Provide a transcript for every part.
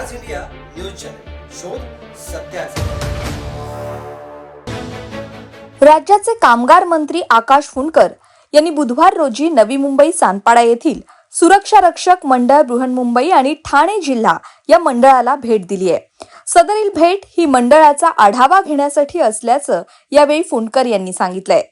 आवाज India news channel. शोध सत्याचा राज्याचे कामगार मंत्री आकाश फुंडकर यांनी बुधवार रोजी नवी मुंबई सानपाडा येथील सुरक्षा रक्षक मंडळ बृहन्मुंबई आणि ठाणे जिल्हा या मंडळाला भेट दिली आहे. सदरील भेट ही मंडळाचा आढावा घेण्यासाठी असल्याचं यावेळी फुंडकर यांनी सांगितलंय.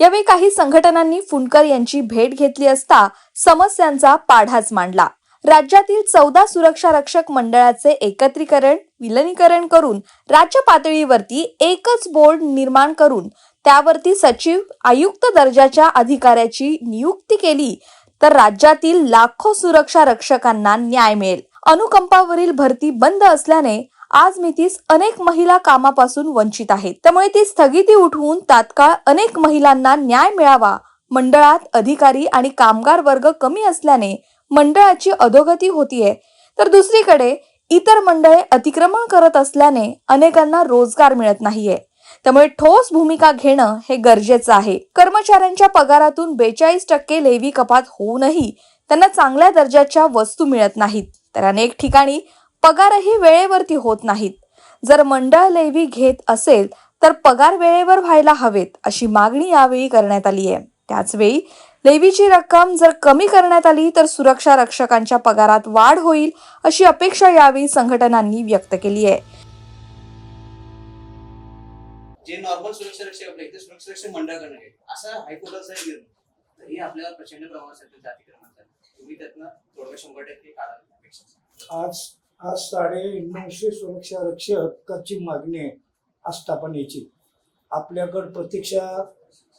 यावेळी काही संघटनांनी फुंडकर यांची भेट घेतली असता समस्यांचा पाढाच मांडला. राज्यातील चौदा सुरक्षा रक्षक मंडळाचे एकत्रीकरण विलनीकरण करून राज्य पातळीवरती एकच बोर्ड निर्माण करून त्यावरती सचिव आयुक्त दर्जाच्या अधिकाऱ्याची नियुक्ती केली तर राज्यातील लाखो सुरक्षा रक्षकांना न्याय मिळेल. अनुकंपावरील भरती बंद असल्याने आज मितीस अनेक महिला कामापासून वंचित आहेत. त्यामुळे ती स्थगिती उठवून तात्काळ अनेक महिलांना न्याय मिळावा. मंडळात अधिकारी आणि कामगार वर्ग कमी असल्याने मंडळाची अधोगती होतीये. तर दुसरीकडे इतर मंडळे अतिक्रमण करत असल्याने अनेकांना रोजगार मिळत नाहीये. त्यामुळे ठोस भूमिका घेणं हे गरजेचं आहे. कर्मचाऱ्यांच्या पगारातून बेचाळीस टक्के लेवी कपात होऊनही त्यांना चांगल्या दर्जाच्या वस्तू मिळत नाहीत. तर अनेक ठिकाणी पगारही वेळेवरती होत नाहीत. जर मंडळ लेवी घेत असेल तर पगार वेळेवर व्हायला हवेत अशी मागणी यावेळी करण्यात आली आहे त्याचवेळी लेवीची रक्कम जर कमी करण्यात आली तर सुरक्षा रक्षकांच्या पगारात वाढ होईल अशी अपेक्षा यावेळी संघटनांनी व्यक्त केली आहे. जे नॉर्मल सुरक्षा रक्षक आपले ते सुरक्षा रक्षक मंडळाकडे आहे असं हायकोर्टाचा एक निर्णय तरी आपल्याला प्रचंड प्रमाणात जातीकरणाचा तुम्ही त्यातनं थोडं शंभर टक्के आहे. आज आज साडे नऊशे सुरक्षा रक्षकाची मागणी आहे आस्थापनेची. आपल्याकडं प्रतीक्षा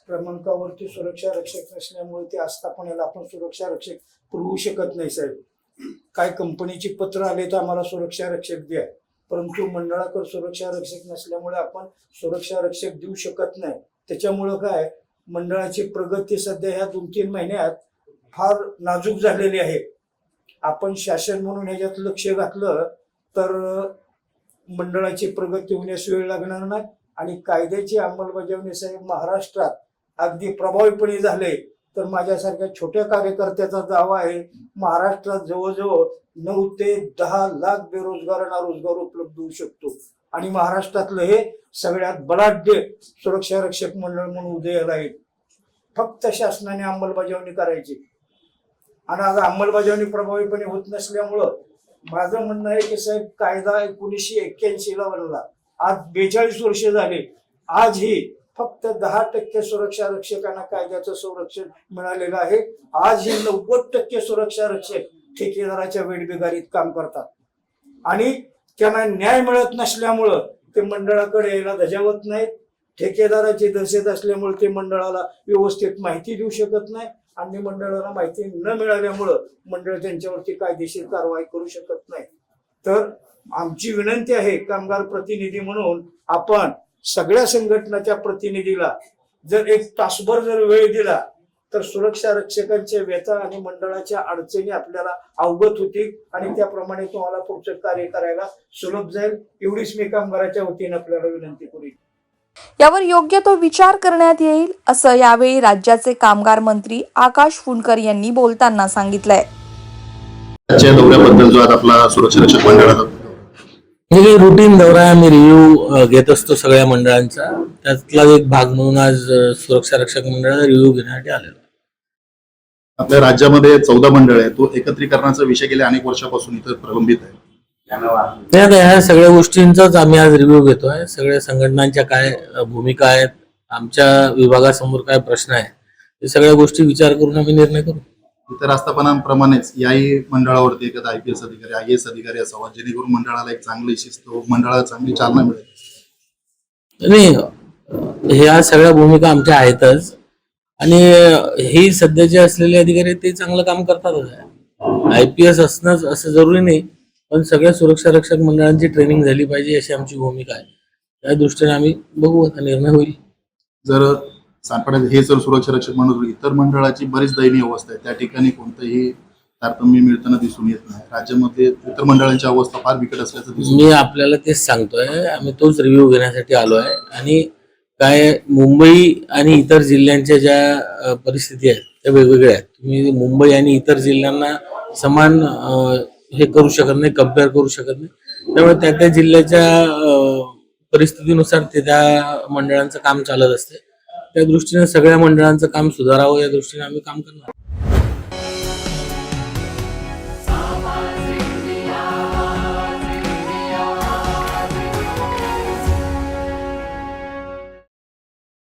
क्रमांकावरती सुरक्षा रक्षक नसल्यामुळे ते आस्थापनेला आपण सुरक्षा रक्षक पुरवू शकत नाही साहेब. काय कंपनीची पत्र आले तर आम्हाला सुरक्षा रक्षक द्या. परंतु मंडळाकडे सुरक्षा रक्षक नसल्यामुळे आपण सुरक्षा रक्षक देऊ शकत नाही. त्याच्यामुळं काय मंडळाची प्रगती सध्या ह्या दोन तीन महिन्यात फार नाजूक झालेली आहे. आपण शासन म्हणून ह्याच्यात लक्ष घातलं तर मंडळाची प्रगती होण्यास वेळ लागणार नाही आणि कायद्याची अंमलबजावणी साहेब महाराष्ट्रात अगदी प्रभावीपणे झाले तर माझ्यासारख्या छोट्या कार्यकर्त्याचा दावा आहे महाराष्ट्रात जवळजवळ नऊ ते दहा लाख बेरोजगारांना रोजगार उपलब्ध होऊ शकतो. आणि महाराष्ट्रातलं हे सगळ्यात बलाढ्य सुरक्षा रक्षक मंडळ म्हणून उदयाला येईल. फक्त शासनाने अंमलबजावणी करायची. आणि आज अंमलबजावणी प्रभावीपणे होत नसल्यामुळं माझं म्हणणं आहे की साहेब कायदा एकोणीसशे एक्क्याऐंशी ला बनला. आज बेचाळीस वर्ष झाले. आजही फक्त दहा टक्के सुरक्षा रक्षकांना कायद्याचं संरक्षण मिळालेलं आहे. आज हे नव्वद टक्के सुरक्षा रक्षक ठेकेदाराच्या वेळबिगारीत काम करतात. आणि त्यांना न्याय मिळत नसल्यामुळं ते मंडळाकडे यायला धजावत नाहीत. ठेकेदाराची दहशत असल्यामुळे ते मंडळाला व्यवस्थित माहिती देऊ शकत नाही. आणि मंडळाला माहिती न मिळाल्यामुळं मंडळ त्यांच्यावरती कायदेशीर कारवाई करू शकत नाही. तर आमची विनंती आहे कामगार प्रतिनिधी म्हणून आपण सगळ्या संघटनाच्या प्रतिनिधीला जर एक तासभर जर वेळ दिला तर सुरक्षा रक्षकांच्या व्यथा आणि मंडळाच्या अडचणी आपल्याला अवगत होतील आणि त्याप्रमाणे तुम्हाला पुढचं कार्य करायला सुलभ जाईल. एवढीच मी कामगाराच्या वतीने आपल्याला विनंती करू यावर योग्य तो विचार करण्यात येईल असं यावेळी राज्याचे कामगार मंत्री आकाश फुंडकर यांनी बोलताना सांगितलंय. आजच्या दौऱ्याबद्दल जो आज आपला सुरक्षा रक्षक मंडळाचा हे काही रुटीन दौरा आहे आम्ही रिव्ह्यू घेत असतो सगळ्या मंडळांचा. त्यातला एक भाग म्हणून आज सुरक्षा रक्षक मंडळाचा रिव्ह्यू घेण्यासाठी आलेलो. आपल्या राज्यामध्ये चौदा मंडळ आहे तो एकत्रीकरणाचा विषय गेल्या अनेक वर्षापासून इथं प्रलंबित आहे. नाही आता ह्या सगळ्या गोष्टींचाच आम्ही आज रिव्ह्यू घेतोय. सगळ्या संघटनांच्या काय भूमिका आहेत आमच्या विभागासमोर काय प्रश्न आहे हे सगळ्या गोष्टी विचार करून आम्ही निर्णय करू. इतर आस्थापनांप्रमाणेच याही मंडळावरती एखादा आय पी एस अधिकारी आय एस अधिकारी असावा जेणेकरून मंडळाला एक चांगली शिस्त मंडळाला चांगली चालना मिळेल. नाही ह्या सगळ्या भूमिका आमच्या आहेतच. आणि हे सध्याचे असलेले अधिकारी ते चांगलं काम करतातच. आहे आय पी एस असणंच असं जरुरी नाही पण सगळ्या सुरक्षा रक्षक मंडळांची ट्रेनिंग झाली पाहिजे अशी आमची भूमिका आहे. त्या दृष्टीने आम्ही बघू आता निर्णय होईल. जर सानपाड्यात हे जर सुरक्षा रक्षक मंडळ इतर मंडळाची बरीच दयनीय अवस्था आहे. त्या ठिकाणी कोणतंही तारतम्य मिळताना दिसून येत नाही. राज्यामध्ये इतर मंडळांची अवस्था फार बिकट असल्याचं दिसून मी आपल्याला तेच सांगतोय. आम्ही तोच रिव्ह्यू घेण्यासाठी आलो आहे. आणि काय मुंबई आणि इतर जिल्ह्यांच्या ज्या परिस्थिती आहेत त्या वेगवेगळ्या आहेत. तुम्ही मुंबई आणि इतर जिल्ह्यांना समान हे करू शकत नाही कंपेअर करू शकत नाही. त्यामुळे त्या त्या जिल्ह्याच्या परिस्थितीनुसार ते त्या मंडळांचं काम चालत असते. त्या दृष्टीने सगळ्या मंडळांचं काम सुधारावं या दृष्टीने आम्ही काम करणार.